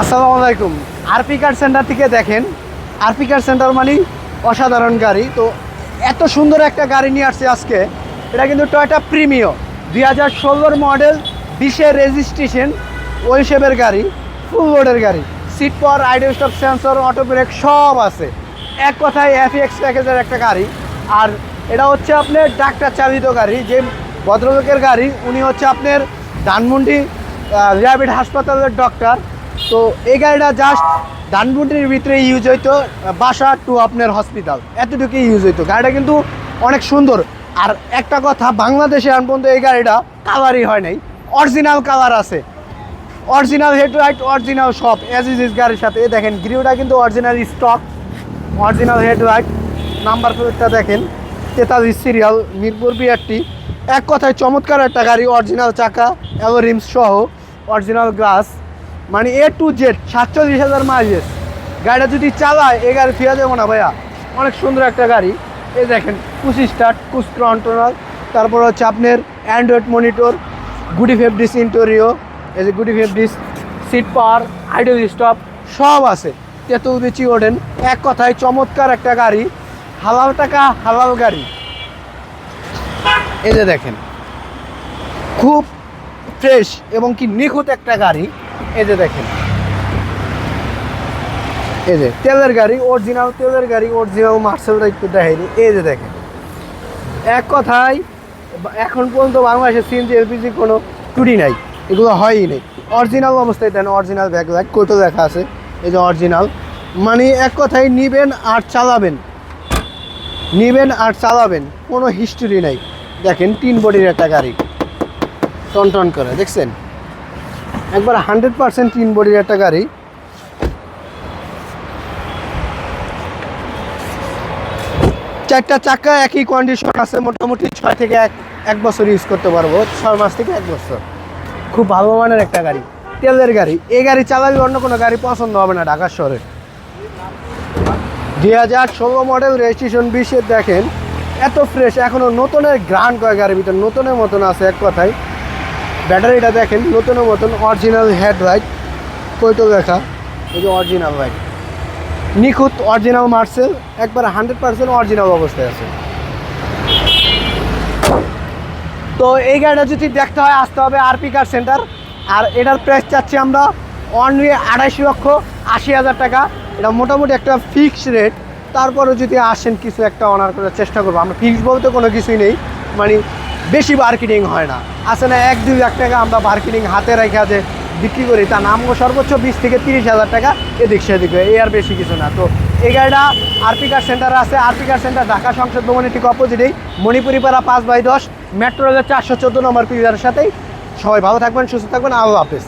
আসসালামু আলাইকুম। আরপি কার সেন্টার থেকে দেখেন। আরপি কার সেন্টার মানে অসাধারণ গাড়ি। তো এত সুন্দর একটা গাড়ি নিয়ে আসছে আজকে। এটা কিন্তু টয়টা প্রিমিও দুই হাজার ষোলোর মডেল বিশের রেজিস্ট্রেশন ওই শেপের গাড়ি ফুল লোডের গাড়ি। Seat power idle stop sensor auto brake সব আছে। এক কথায় এফএক্স প্যাকেজের একটা গাড়ি। আর এটা হচ্ছে আপনার ডাক্তার চালিত গাড়ি। যে ভদ্রলোকের গাড়ি, উনি হচ্ছে আপনার ধানমন্ডি র্যাবিড হাসপাতালের ডক্টর তো এই গাড়িটা জাস্ট ধানমন্ডির ভিতরে ইউজ হইতো, বাসা টু আপনার হসপিটাল এতটুকু ইউজ হইতো। গাড়িটা কিন্তু অনেক সুন্দর। আর একটা কথা, বাংলাদেশে এখন পর্যন্ত এই গাড়িটা কালারই হয় নাই। অরিজিনাল কালার আছে। অরিজিনাল হেডলাইট অরিজিনাল সব এজ ইজ ইস গাড়ির সাথে। দেখেন গ্রিউটা কিন্তু original stock original headlight number প্লেটটা দেখেন, তেতাল্লিশ সিরিয়াল মিরপুর বিআরটি। এক কথায় চমৎকার একটা গাড়ি অরিজিনাল চাকা এবং রিমস সহ অরিজিনাল গ্লাস মানে এ টু জেড সাতচল্লিশ হাজার মাইলেজ গাড়িটা যদি চালায় এই গাড়ি ফিরে যাব না ভাইয়া। অনেক সুন্দর একটা গাড়ি। এই দেখেন কুচি স্টার্ট কুচ কন্ট্রোলার তারপর হচ্ছে আপনার অ্যান্ড্রয়েড মনিটর গুডি ফেব্রিস ইন্টোরিও এই যে গুডি fabrics seat power ideal stop সব আছে। তেঁতুল বিচি ওঠেন। এক কথায় চমৎকার একটা গাড়ি। হালাল টাকা, হালাল গাড়ি। এই যে দেখেন, খুব ফ্রেশ এবং কি নিখুঁত একটা গাড়ি। এই যে দেখেন। এই যে, তেলের গাড়ি অরিজিনাল তেলের গাড়ি অরিজিনাল মার্সেলটা একটু দেখাইনি এই যে দেখেন। এক কথায়, এখন পর্যন্ত বাংলাদেশে সিএনজি, এলপিজি কোনো ত্রুটি নাই। এগুলো হয়ই নেই। অরিজিনাল অবস্থায় দেন অরিজিনাল ব্যাগ লাইট কোটো দেখা আছে। এই যে অরিজিনাল মানে এক কথায় নিবেন আর চালাবেন। নিবেন আর চালাবেন, কোনো হিস্টোরি নাই। দেখেন, তিন বডির একটা গাড়ি। টন টন করে, দেখছেন? একবার হান্ড্রেড পার্সেন্ট তিন বডির একটা গাড়ি। চারটা চাকা একই কন্ডিশন আছে, মোটামুটি ছয় থেকে এক এক বছর ইউজ করতে পারব, ছয় মাস থেকে এক বছর। খুব ভালো মানের একটা গাড়ি, তেলের গাড়ি। এই গাড়ি চালালে অন্য কোনো গাড়ি পছন্দ হবে না ঢাকা শহরে। দুই হাজার ষোলো মডেল রেজিস্ট্রেশন বিশের দেখেন, এত ফ্রেশ এখনও নতুনের গ্রান্ড কয় গাড়ির ভিতরে, নতুনের মতন আছে এক কথায়। ব্যাটারিটা দেখেন, নতুনের মতন অরিজিনাল হেডলাইট কইতো দেখা এই যে অরিজিনাল লাইট নিখুঁত অরিজিনাল মার্সেল, একবার হান্ড্রেড পার্সেন্ট অরিজিনাল অবস্থায় আছে। তো এই গাড়িটা যদি দেখতে হয়, আসতে হবে আরপি কার সেন্টার আর এটার প্রাইস চাচ্ছি আমরা অনলি আড়াইশ লক্ষ আশি হাজার টাকা। এটা মোটামুটি একটা ফিক্সড রেট তারপরে যদি আসেন, কিছু একটা অনার করার চেষ্টা করব। আমরা ফিক্সড বলতে কোনো কিছুই নেই। মানে বেশি মার্কেটিং হয় না। আসে না এক, দুই লাখ টাকা আমরা মার্কেটিং হাতে রেখে যে বিক্রি করি তা নাম সর্বোচ্চ বিশ থেকে তিরিশ হাজার টাকা এদিক সেদিক এই আর বেশি কিছু না। তো এই গাড়িটা আরপি কার সেন্টার আছে। আরপিকার সেন্টার ঢাকা সংসদ ভবনের ঠিক অপোজিটেই মণিপুরি পাড়া পাঁচ বাই দশ মেট্রো রেলের চারশো চোদ্দ নম্বর পিলারের সাথেই। সবাই ভালো থাকবেন, সুস্থ থাকবেন। আল্লাহ হাফেজ।